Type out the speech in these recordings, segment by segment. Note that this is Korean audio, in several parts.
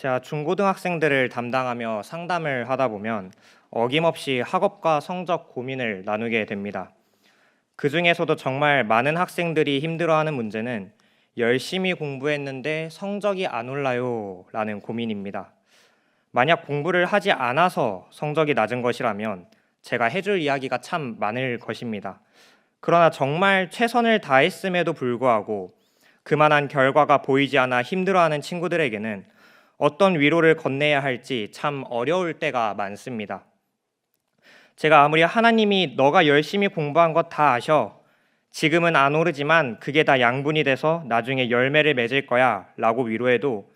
제가 중고등학생들을 담당하며 상담을 하다 보면 어김없이 학업과 성적 고민을 나누게 됩니다. 그 중에서도 정말 많은 학생들이 힘들어하는 문제는 열심히 공부했는데 성적이 안 올라요 라는 고민입니다. 만약 공부를 하지 않아서 성적이 낮은 것이라면 제가 해줄 이야기가 참 많을 것입니다. 그러나 정말 최선을 다했음에도 불구하고 그만한 결과가 보이지 않아 힘들어하는 친구들에게는 어떤 위로를 건네야 할지 참 어려울 때가 많습니다. 제가 아무리 하나님이 너가 열심히 공부한 것 다 아셔. 지금은 안 오르지만 그게 다 양분이 돼서 나중에 열매를 맺을 거야 라고 위로해도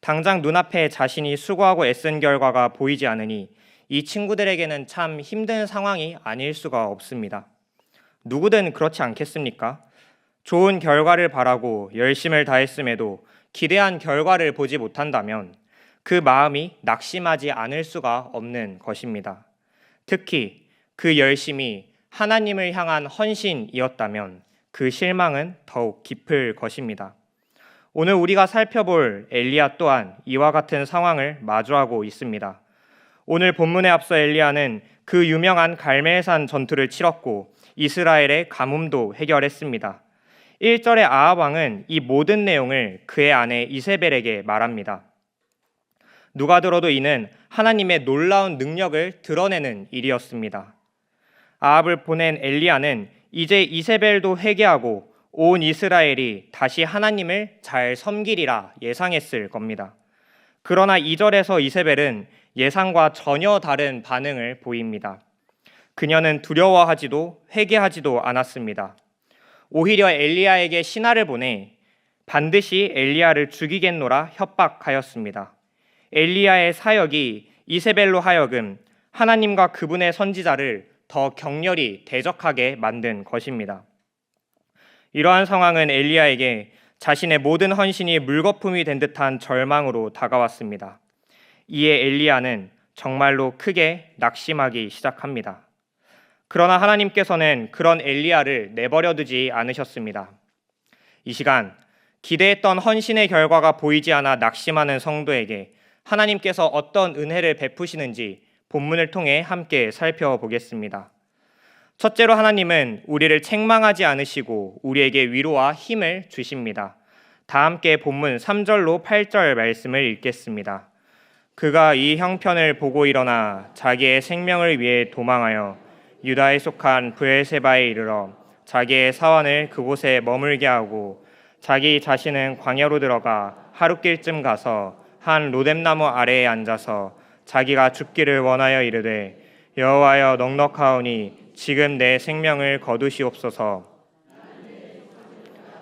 당장 눈앞에 자신이 수고하고 애쓴 결과가 보이지 않으니 이 친구들에게는 참 힘든 상황이 아닐 수가 없습니다. 누구든 그렇지 않겠습니까? 좋은 결과를 바라고 열심을 다했음에도 기대한 결과를 보지 못한다면 그 마음이 낙심하지 않을 수가 없는 것입니다. 특히 그 열심이 하나님을 향한 헌신이었다면 그 실망은 더욱 깊을 것입니다. 오늘 우리가 살펴볼 엘리야 또한 이와 같은 상황을 마주하고 있습니다. 오늘 본문에 앞서 엘리야는 그 유명한 갈멜산 전투를 치렀고 이스라엘의 가뭄도 해결했습니다. 1절의 아합 왕은 이 모든 내용을 그의 아내 이세벨에게 말합니다. 누가 들어도 이는 하나님의 놀라운 능력을 드러내는 일이었습니다. 아합을 보낸 엘리야는 이제 이세벨도 회개하고 온 이스라엘이 다시 하나님을 잘 섬기리라 예상했을 겁니다. 그러나 2절에서 이세벨은 예상과 전혀 다른 반응을 보입니다. 그녀는 두려워하지도 회개하지도 않았습니다. 오히려 엘리야에게 신하를 보내 반드시 엘리야를 죽이겠노라 협박하였습니다. 엘리야의 사역이 이세벨로 하여금 하나님과 그분의 선지자를 더 격렬히 대적하게 만든 것입니다. 이러한 상황은 엘리야에게 자신의 모든 헌신이 물거품이 된 듯한 절망으로 다가왔습니다. 이에 엘리야는 정말로 크게 낙심하기 시작합니다. 그러나 하나님께서는 그런 엘리야를 내버려 두지 않으셨습니다. 이 시간 기대했던 헌신의 결과가 보이지 않아 낙심하는 성도에게 하나님께서 어떤 은혜를 베푸시는지 본문을 통해 함께 살펴보겠습니다. 첫째로 하나님은 우리를 책망하지 않으시고 우리에게 위로와 힘을 주십니다. 다 함께 본문 3절로 8절 말씀을 읽겠습니다. 그가 이 형편을 보고 일어나 자기의 생명을 위해 도망하여 유다에 속한 브엘세바에 이르러 자기의 사원을 그곳에 머물게 하고 자기 자신은 광야로 들어가 하룻길쯤 가서 한 로뎀나무 아래에 앉아서 자기가 죽기를 원하여 이르되 여호와여 넉넉하오니 지금 내 생명을 거두시옵소서.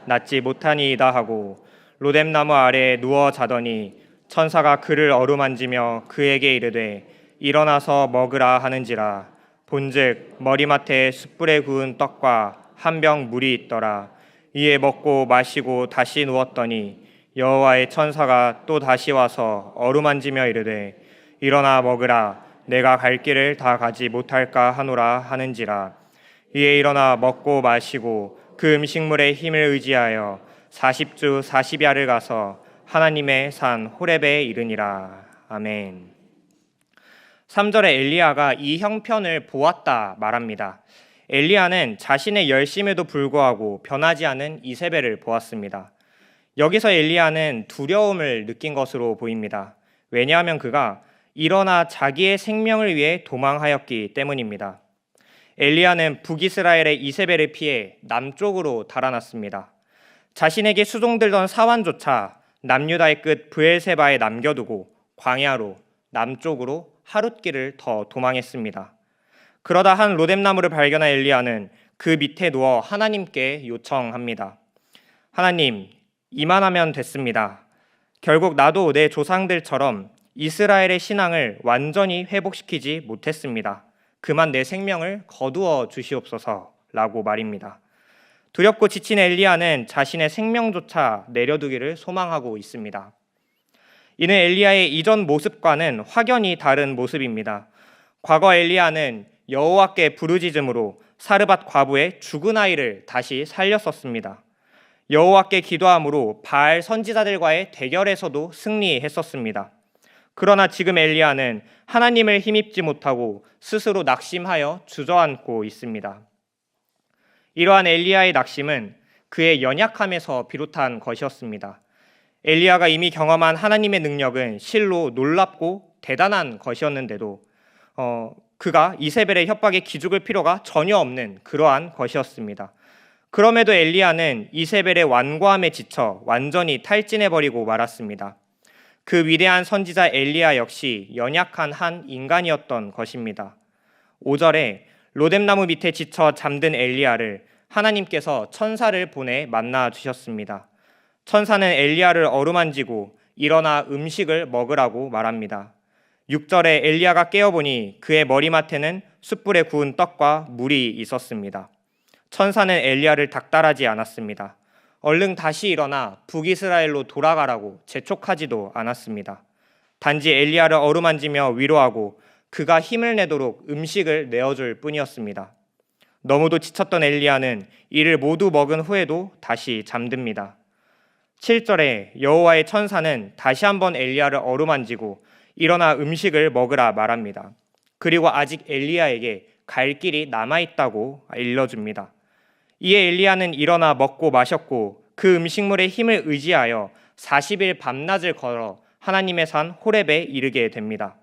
낫지 못하니이다 하고 로뎀나무 아래에 누워 자더니 천사가 그를 어루만지며 그에게 이르되 일어나서 먹으라 하는지라 본즉 머리맡에 숯불에 구운 떡과 한 병 물이 있더라. 이에 먹고 마시고 다시 누웠더니 여호와의 천사가 또 다시 와서 어루만지며 이르되 일어나 먹으라. 내가 갈 길을 다 가지 못할까 하노라 하는지라. 이에 일어나 먹고 마시고 그 음식물의 힘을 의지하여 40주 40야를 가서 하나님의 산 호렙에 이르니라. 아멘. 3절에 엘리야가 이 형편을 보았다 말합니다. 엘리야는 자신의 열심에도 불구하고 변하지 않은 이세벨을 보았습니다. 여기서 엘리야는 두려움을 느낀 것으로 보입니다. 왜냐하면 그가 일어나 자기의 생명을 위해 도망하였기 때문입니다. 엘리야는 북이스라엘의 이세벨을 피해 남쪽으로 달아났습니다. 자신에게 수종들던 사환조차 남유다의 끝 브엘세바에 남겨두고 광야로 남쪽으로 하룻길을 더 도망했습니다. 그러다 한 로뎀나무를 발견한 엘리야는 그 밑에 누워 하나님께 요청합니다. 하나님, 이만하면 됐습니다. 결국 나도 내 조상들처럼 이스라엘의 신앙을 완전히 회복시키지 못했습니다. 그만 내 생명을 거두어 주시옵소서라고 말입니다. 두렵고 지친 엘리야는 자신의 생명조차 내려두기를 소망하고 있습니다. 이는 엘리야의 이전 모습과는 확연히 다른 모습입니다. 과거 엘리야는 여호와께 부르짖음으로 사르밧 과부의 죽은 아이를 다시 살렸었습니다. 여호와께 기도함으로 바알 선지자들과의 대결에서도 승리했었습니다. 그러나 지금 엘리야는 하나님을 힘입지 못하고 스스로 낙심하여 주저앉고 있습니다. 이러한 엘리야의 낙심은 그의 연약함에서 비롯한 것이었습니다. 엘리야가 이미 경험한 하나님의 능력은 실로 놀랍고 대단한 것이었는데도 어, 그가 이세벨의 협박에 기죽을 필요가 전혀 없는 그러한 것이었습니다. 그럼에도 엘리야는 이세벨의 완고함에 지쳐 완전히 탈진해 버리고 말았습니다. 그 위대한 선지자 엘리야 역시 연약한 한 인간이었던 것입니다. 5절에 로뎀나무 밑에 지쳐 잠든 엘리야를 하나님께서 천사를 보내 만나 주셨습니다. 천사는 엘리야를 어루만지고 일어나 음식을 먹으라고 말합니다. 6절에 엘리야가 깨어보니 그의 머리맡에는 숯불에 구운 떡과 물이 있었습니다. 천사는 엘리야를 닥달하지 않았습니다. 얼른 다시 일어나 북이스라엘로 돌아가라고 재촉하지도 않았습니다. 단지 엘리야를 어루만지며 위로하고 그가 힘을 내도록 음식을 내어줄 뿐이었습니다. 너무도 지쳤던 엘리야는 이를 모두 먹은 후에도 다시 잠듭니다. 7절에 여호와의 천사는 다시 한번 엘리야를 어루만지고 일어나 음식을 먹으라 말합니다. 그리고 아직 엘리야에게 갈 길이 남아 있다고 일러줍니다. 이에 엘리야는 일어나 먹고 마셨고 그 음식물의 힘을 의지하여 40일 밤낮을 걸어 하나님의 산 호렙에 이르게 됩니다.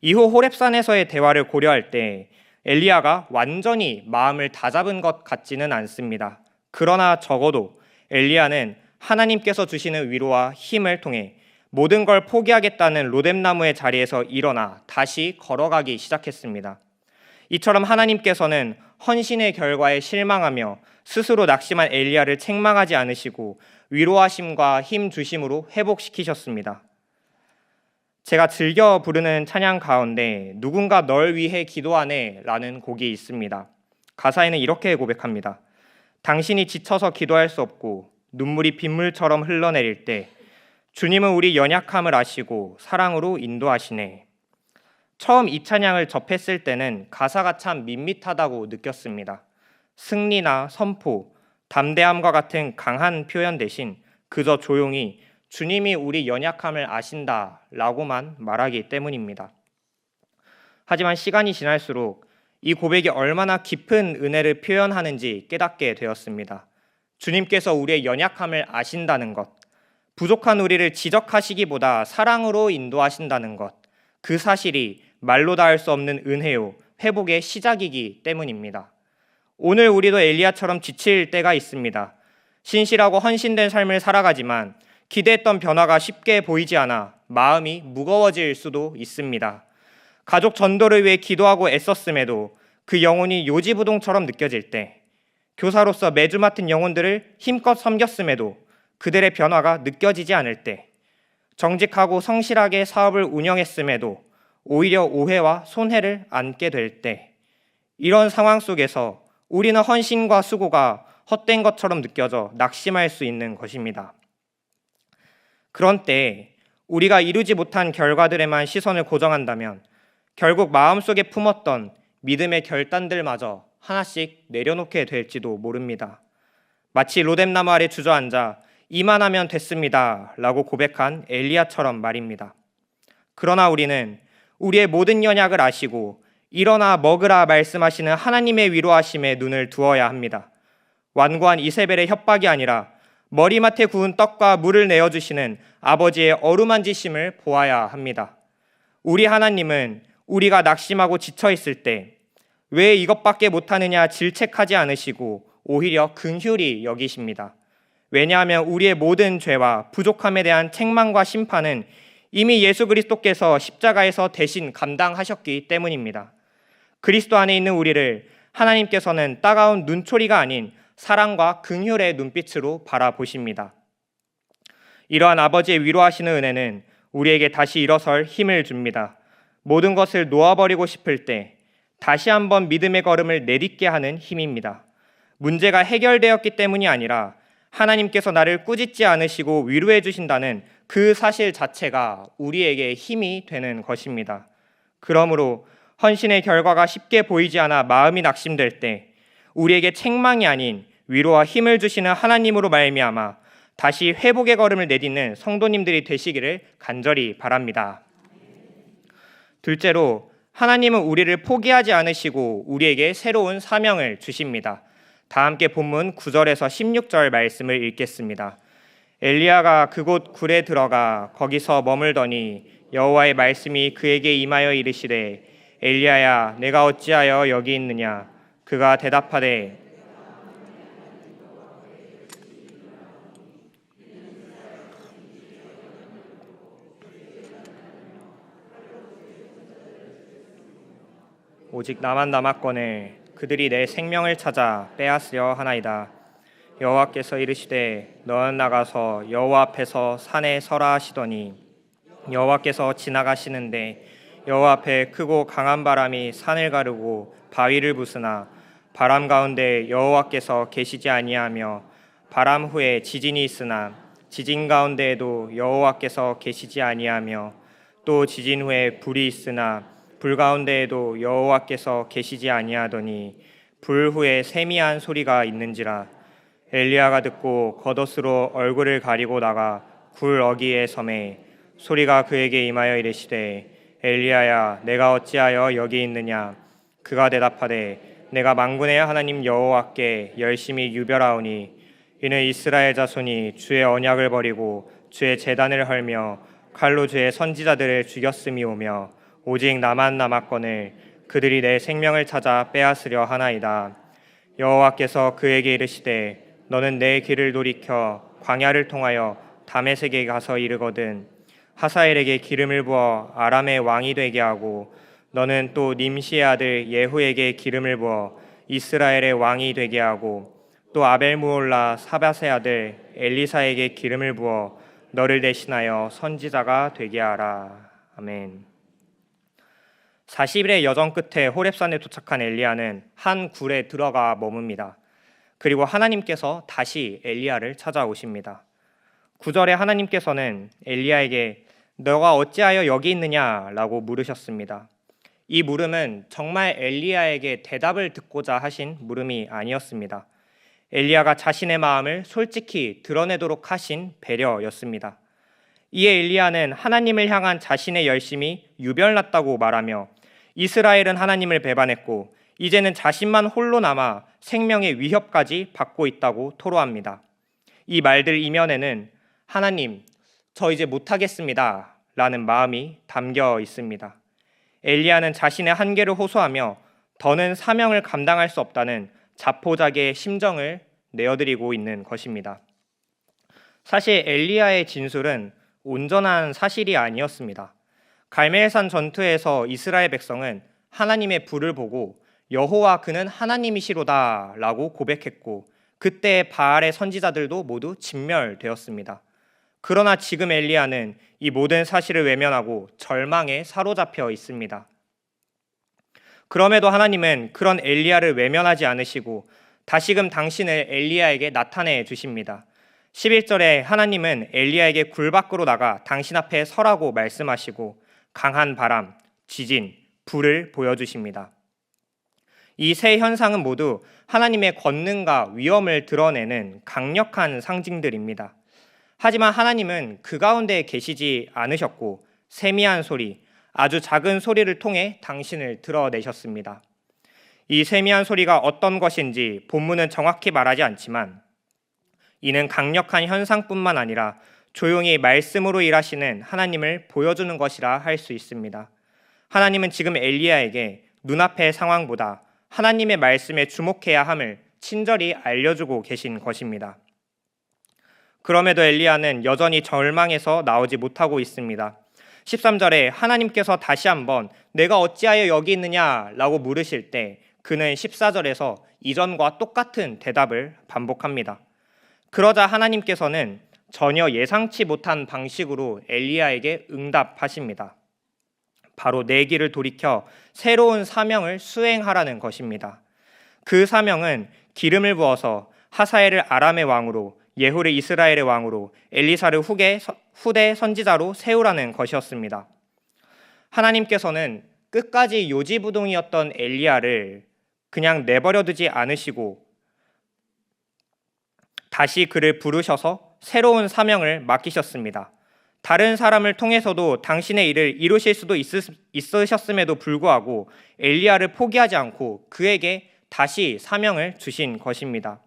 이후 호렙산에서의 대화를 고려할 때 엘리야가 완전히 마음을 다잡은 것 같지는 않습니다. 그러나 적어도 엘리야는 하나님께서 주시는 위로와 힘을 통해 모든 걸 포기하겠다는 로뎀나무의 자리에서 일어나 다시 걸어가기 시작했습니다. 이처럼 하나님께서는 헌신의 결과에 실망하며 스스로 낙심한 엘리야를 책망하지 않으시고 위로하심과 힘 주심으로 회복시키셨습니다. 제가 즐겨 부르는 찬양 가운데 누군가 널 위해 기도하네라는 곡이 있습니다. 가사에는 이렇게 고백합니다. 당신이 지쳐서 기도할 수 없고 눈물이 빗물처럼 흘러내릴 때 주님은 우리 연약함을 아시고 사랑으로 인도하시네. 처음 이 찬양을 접했을 때는 가사가 참 밋밋하다고 느꼈습니다. 승리나 선포, 담대함과 같은 강한 표현 대신 그저 조용히 주님이 우리 연약함을 아신다 라고만 말하기 때문입니다. 하지만 시간이 지날수록 이 고백이 얼마나 깊은 은혜를 표현하는지 깨닫게 되었습니다. 주님께서 우리의 연약함을 아신다는 것, 부족한 우리를 지적하시기보다 사랑으로 인도하신다는 것, 그 사실이 말로 다 할 수 없는 은혜요, 회복의 시작이기 때문입니다. 오늘 우리도 엘리야처럼 지칠 때가 있습니다. 신실하고 헌신된 삶을 살아가지만 기대했던 변화가 쉽게 보이지 않아 마음이 무거워질 수도 있습니다. 가족 전도를 위해 기도하고 애썼음에도 그 영혼이 요지부동처럼 느껴질 때, 교사로서 매주 맡은 영혼들을 힘껏 섬겼음에도 그들의 변화가 느껴지지 않을 때, 정직하고 성실하게 사업을 운영했음에도 오히려 오해와 손해를 안게 될 때, 이런 상황 속에서 우리는 헌신과 수고가 헛된 것처럼 느껴져 낙심할 수 있는 것입니다. 그런 때 우리가 이루지 못한 결과들에만 시선을 고정한다면 결국 마음속에 품었던 믿음의 결단들마저 하나씩 내려놓게 될지도 모릅니다. 마치 로뎀나무 아래 주저앉아 이만하면 됐습니다. 라고 고백한 엘리야처럼 말입니다. 그러나 우리는 우리의 모든 연약을 아시고 일어나 먹으라 말씀하시는 하나님의 위로하심에 눈을 두어야 합니다. 완고한 이세벨의 협박이 아니라 머리맡에 구운 떡과 물을 내어주시는 아버지의 어루만지심을 보아야 합니다. 우리 하나님은 우리가 낙심하고 지쳐있을 때 왜 이것밖에 못하느냐 질책하지 않으시고 오히려 긍휼히 여기십니다. 왜냐하면 우리의 모든 죄와 부족함에 대한 책망과 심판은 이미 예수 그리스도께서 십자가에서 대신 감당하셨기 때문입니다. 그리스도 안에 있는 우리를 하나님께서는 따가운 눈초리가 아닌 사랑과 긍휼의 눈빛으로 바라보십니다. 이러한 아버지의 위로하시는 은혜는 우리에게 다시 일어설 힘을 줍니다. 모든 것을 놓아버리고 싶을 때 다시 한번 믿음의 걸음을 내딛게 하는 힘입니다. 문제가 해결되었기 때문이 아니라 하나님께서 나를 꾸짖지 않으시고 위로해 주신다는 그 사실 자체가 우리에게 힘이 되는 것입니다. 그러므로 헌신의 결과가 쉽게 보이지 않아 마음이 낙심될 때 우리에게 책망이 아닌 위로와 힘을 주시는 하나님으로 말미암아 다시 회복의 걸음을 내딛는 성도님들이 되시기를 간절히 바랍니다. 둘째로 하나님은 우리를 포기하지 않으시고 우리에게 새로운 사명을 주십니다. 다 함께 본문 9절에서 16절 말씀을 읽겠습니다. 엘리야가 그곳 굴에 들어가 거기서 머물더니 여호와의 말씀이 그에게 임하여 이르시되 엘리야야 내가 어찌하여 여기 있느냐 그가 대답하되 오직 나만 남았거늘 그들이 내 생명을 찾아 빼앗으려 하나이다. 여호와께서 이르시되 너는 나가서 여호와 앞에서 산에 서라 하시더니 여호와께서 지나가시는데 여호와 앞에 크고 강한 바람이 산을 가르고 바위를 부수나 바람 가운데 여호와께서 계시지 아니하며 바람 후에 지진이 있으나 지진 가운데에도 여호와께서 계시지 아니하며 또 지진 후에 불이 있으나 불 가운데에도 여호와께서 계시지 아니하더니 불 후에 세미한 소리가 있는지라 엘리야가 듣고 겉옷으로 얼굴을 가리고 나가 굴 어기에 섬에 소리가 그에게 임하여 이르시되 엘리야야 내가 어찌하여 여기 있느냐? 그가 대답하되 내가 만군의 하나님 여호와께 열심히 유별하오니 이는 이스라엘 자손이 주의 언약을 버리고 주의 재단을 헐며 칼로 주의 선지자들을 죽였음이 오며 오직 나만 남았거늘 그들이 내 생명을 찾아 빼앗으려 하나이다 여호와께서 그에게 이르시되 너는 내 길을 돌이켜 광야를 통하여 다메섹에 가서 이르거든 하사엘에게 기름을 부어 아람의 왕이 되게 하고 너는 또 님시의 아들 예후에게 기름을 부어 이스라엘의 왕이 되게 하고 또 아벨무올라 사바세 아들 엘리사에게 기름을 부어 너를 대신하여 선지자가 되게 하라. 아멘. 40일의 여정 끝에 호렙산에 도착한 엘리야는 한 굴에 들어가 머뭅니다. 그리고 하나님께서 다시 엘리야를 찾아오십니다. 9절에 하나님께서는 엘리야에게 너가 어찌하여 여기 있느냐라고 물으셨습니다. 이 물음은 정말 엘리야에게 대답을 듣고자 하신 물음이 아니었습니다. 엘리야가 자신의 마음을 솔직히 드러내도록 하신 배려였습니다. 이에 엘리야는 하나님을 향한 자신의 열심이 유별났다고 말하며 이스라엘은 하나님을 배반했고 이제는 자신만 홀로 남아 생명의 위협까지 받고 있다고 토로합니다. 이 말들 이면에는 하나님, 저 이제 못하겠습니다. 라는 마음이 담겨 있습니다. 엘리야는 자신의 한계를 호소하며 더는 사명을 감당할 수 없다는 자포자기의 심정을 내어드리고 있는 것입니다. 사실 엘리야의 진술은 온전한 사실이 아니었습니다. 갈멜산 전투에서 이스라엘 백성은 하나님의 불을 보고 여호와 그는 하나님이시로다라고 고백했고 그때 바알의 선지자들도 모두 진멸되었습니다. 그러나 지금 엘리야는 이 모든 사실을 외면하고 절망에 사로잡혀 있습니다. 그럼에도 하나님은 그런 엘리야를 외면하지 않으시고 다시금 당신을 엘리야에게 나타내 주십니다. 11절에 하나님은 엘리야에게 굴 밖으로 나가 당신 앞에 서라고 말씀하시고 강한 바람, 지진, 불을 보여주십니다. 이 세 현상은 모두 하나님의 권능과 위엄을 드러내는 강력한 상징들입니다. 하지만 하나님은 그 가운데 계시지 않으셨고 세미한 소리, 아주 작은 소리를 통해 당신을 드러내셨습니다. 이 세미한 소리가 어떤 것인지 본문은 정확히 말하지 않지만 이는 강력한 현상뿐만 아니라 조용히 말씀으로 일하시는 하나님을 보여주는 것이라 할 수 있습니다. 하나님은 지금 엘리야에게 눈앞의 상황보다 하나님의 말씀에 주목해야 함을 친절히 알려주고 계신 것입니다. 그럼에도 엘리야는 여전히 절망해서 나오지 못하고 있습니다. 13절에 하나님께서 다시 한번 내가 어찌하여 여기 있느냐라고 물으실 때 그는 14절에서 이전과 똑같은 대답을 반복합니다. 그러자 하나님께서는 전혀 예상치 못한 방식으로 엘리야에게 응답하십니다. 바로 내 길을 돌이켜 새로운 사명을 수행하라는 것입니다. 그 사명은 기름을 부어서 하사엘을 아람의 왕으로 예후를 이스라엘의 왕으로 엘리사를 후계, 후대 선지자로 세우라는 것이었습니다. 하나님께서는 끝까지 요지부동이었던 엘리야를 그냥 내버려 두지 않으시고 다시 그를 부르셔서 새로운 사명을 맡기셨습니다. 다른 사람을 통해서도 당신의 일을 이루실 수도 있으셨음에도 불구하고 엘리야를 포기하지 않고 그에게 다시 사명을 주신 것입니다.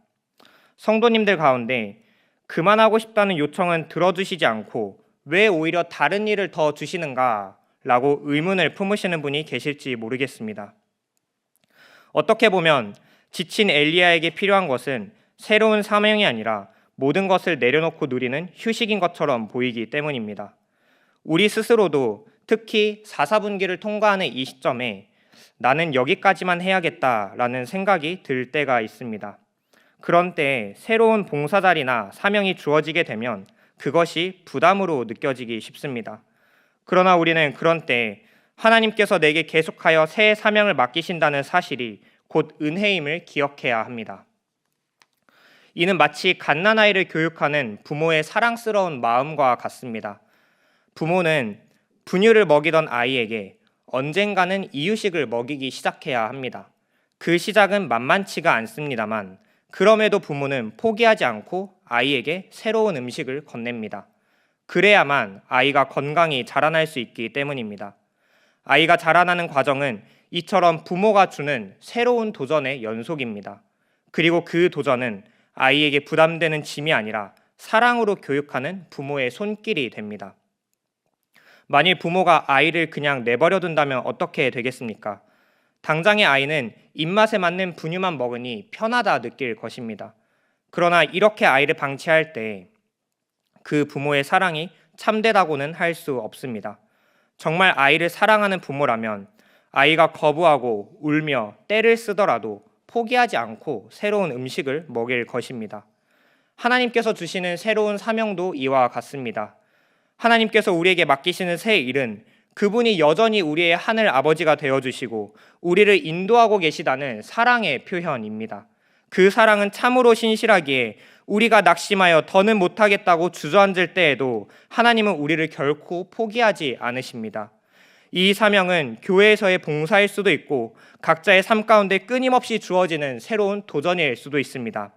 성도님들 가운데 그만하고 싶다는 요청은 들어주시지 않고 왜 오히려 다른 일을 더 주시는가 라고 의문을 품으시는 분이 계실지 모르겠습니다. 어떻게 보면 지친 엘리야에게 필요한 것은 새로운 사명이 아니라 모든 것을 내려놓고 누리는 휴식인 것처럼 보이기 때문입니다. 우리 스스로도 특히 4사분기를 통과하는 이 시점에 나는 여기까지만 해야겠다라는 생각이 들 때가 있습니다. 그런 때 새로운 봉사 자리나 사명이 주어지게 되면 그것이 부담으로 느껴지기 쉽습니다. 그러나 우리는 그런 때 하나님께서 내게 계속하여 새 사명을 맡기신다는 사실이 곧 은혜임을 기억해야 합니다. 이는 마치 갓난아이를 교육하는 부모의 사랑스러운 마음과 같습니다. 부모는 분유를 먹이던 아이에게 언젠가는 이유식을 먹이기 시작해야 합니다. 그 시작은 만만치가 않습니다만 그럼에도 부모는 포기하지 않고 아이에게 새로운 음식을 건넵니다. 그래야만 아이가 건강히 자라날 수 있기 때문입니다. 아이가 자라나는 과정은 이처럼 부모가 주는 새로운 도전의 연속입니다. 그리고 그 도전은 아이에게 부담되는 짐이 아니라 사랑으로 교육하는 부모의 손길이 됩니다. 만일 부모가 아이를 그냥 내버려 둔다면 어떻게 되겠습니까? 당장의 아이는 입맛에 맞는 분유만 먹으니 편하다 느낄 것입니다. 그러나 이렇게 아이를 방치할 때 그 부모의 사랑이 참되다고는 할 수 없습니다. 정말 아이를 사랑하는 부모라면 아이가 거부하고 울며 때를 쓰더라도 포기하지 않고 새로운 음식을 먹일 것입니다. 하나님께서 주시는 새로운 사명도 이와 같습니다. 하나님께서 우리에게 맡기시는 새 일은 그분이 여전히 우리의 하늘 아버지가 되어 주시고 우리를 인도하고 계시다는 사랑의 표현입니다. 그 사랑은 참으로 신실하기에 우리가 낙심하여 더는 못하겠다고 주저앉을 때에도 하나님은 우리를 결코 포기하지 않으십니다. 이 사명은 교회에서의 봉사일 수도 있고 각자의 삶 가운데 끊임없이 주어지는 새로운 도전일 수도 있습니다.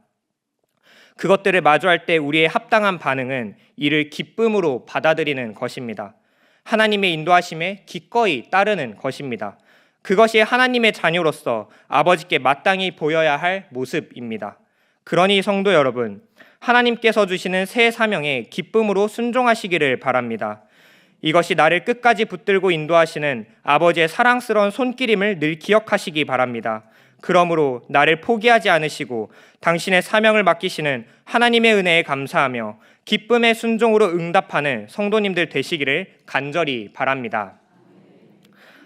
그것들을 마주할 때 우리의 합당한 반응은 이를 기쁨으로 받아들이는 것입니다. 하나님의 인도하심에 기꺼이 따르는 것입니다. 그것이 하나님의 자녀로서 아버지께 마땅히 보여야 할 모습입니다. 그러니 성도 여러분, 하나님께서 주시는 새 사명에 기쁨으로 순종하시기를 바랍니다. 이것이 나를 끝까지 붙들고 인도하시는 아버지의 사랑스러운 손길임을 늘 기억하시기 바랍니다. 그러므로 나를 포기하지 않으시고 당신의 사명을 맡기시는 하나님의 은혜에 감사하며 기쁨의 순종으로 응답하는 성도님들 되시기를 간절히 바랍니다.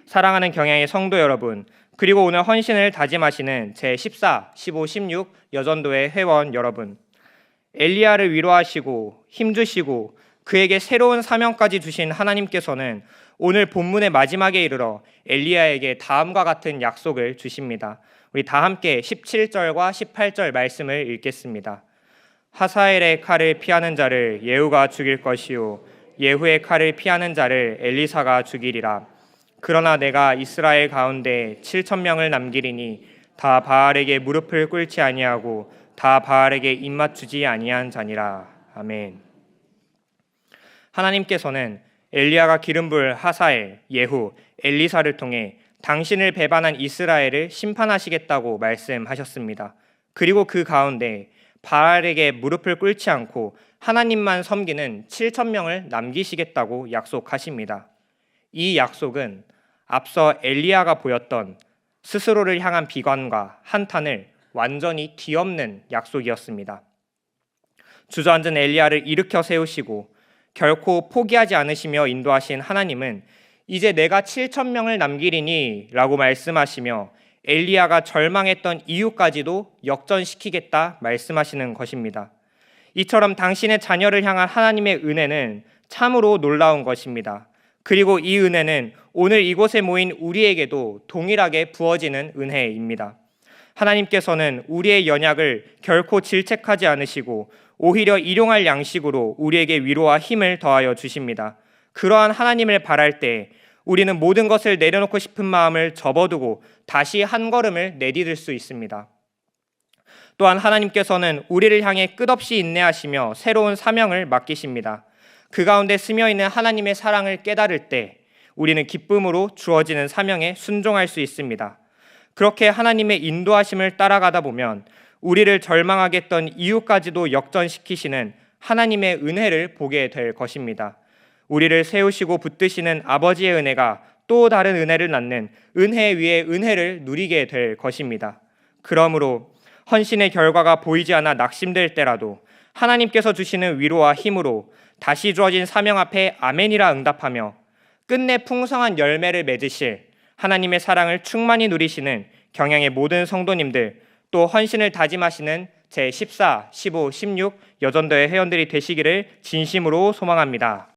사랑하는 경향의 성도 여러분, 그리고 오늘 헌신을 다짐하시는 제 14, 15, 16 여전도의 회원 여러분, 엘리야를 위로하시고 힘주시고 그에게 새로운 사명까지 주신 하나님께서는 오늘 본문의 마지막에 이르러 엘리야에게 다음과 같은 약속을 주십니다. 우리 다 함께 17절과 18절 말씀을 읽겠습니다. 하사엘의 칼을 피하는 자를 예후가 죽일 것이요 예후의 칼을 피하는 자를 엘리사가 죽이리라. 그러나 내가 이스라엘 가운데 7천 명을 남기리니 다 바알에게 무릎을 꿇지 아니하고 다 바알에게 입맞추지 아니한 자니라. 아멘. 하나님께서는 엘리야가 기름불 하사엘, 예후, 엘리사를 통해 당신을 배반한 이스라엘을 심판하시겠다고 말씀하셨습니다. 그리고 그 가운데 바알에게 무릎을 꿇지 않고 하나님만 섬기는 7천 명을 남기시겠다고 약속하십니다. 이 약속은 앞서 엘리야가 보였던 스스로를 향한 비관과 한탄을 완전히 뒤엎는 약속이었습니다. 주저앉은 엘리야를 일으켜 세우시고 결코 포기하지 않으시며 인도하신 하나님은 이제 내가 7천 명을 남기리니 라고 말씀하시며 엘리야가 절망했던 이유까지도 역전시키겠다 말씀하시는 것입니다. 이처럼 당신의 자녀를 향한 하나님의 은혜는 참으로 놀라운 것입니다. 그리고 이 은혜는 오늘 이곳에 모인 우리에게도 동일하게 부어지는 은혜입니다. 하나님께서는 우리의 연약을 결코 질책하지 않으시고 오히려 일용할 양식으로 우리에게 위로와 힘을 더하여 주십니다. 그러한 하나님을 바랄 때 우리는 모든 것을 내려놓고 싶은 마음을 접어두고 다시 한 걸음을 내디딜 수 있습니다. 또한 하나님께서는 우리를 향해 끝없이 인내하시며 새로운 사명을 맡기십니다. 그 가운데 스며 있는 하나님의 사랑을 깨달을 때 우리는 기쁨으로 주어지는 사명에 순종할 수 있습니다. 그렇게 하나님의 인도하심을 따라가다 보면 우리를 절망하게 했던 이유까지도 역전시키시는 하나님의 은혜를 보게 될 것입니다. 우리를 세우시고 붙드시는 아버지의 은혜가 또 다른 은혜를 낳는 은혜 위에 은혜를 누리게 될 것입니다. 그러므로 헌신의 결과가 보이지 않아 낙심될 때라도 하나님께서 주시는 위로와 힘으로 다시 주어진 사명 앞에 아멘이라 응답하며 끝내 풍성한 열매를 맺으실 하나님의 사랑을 충만히 누리시는 경향의 모든 성도님들 또 헌신을 다짐하시는 제 14, 15, 16 여전도의 회원들이 되시기를 진심으로 소망합니다.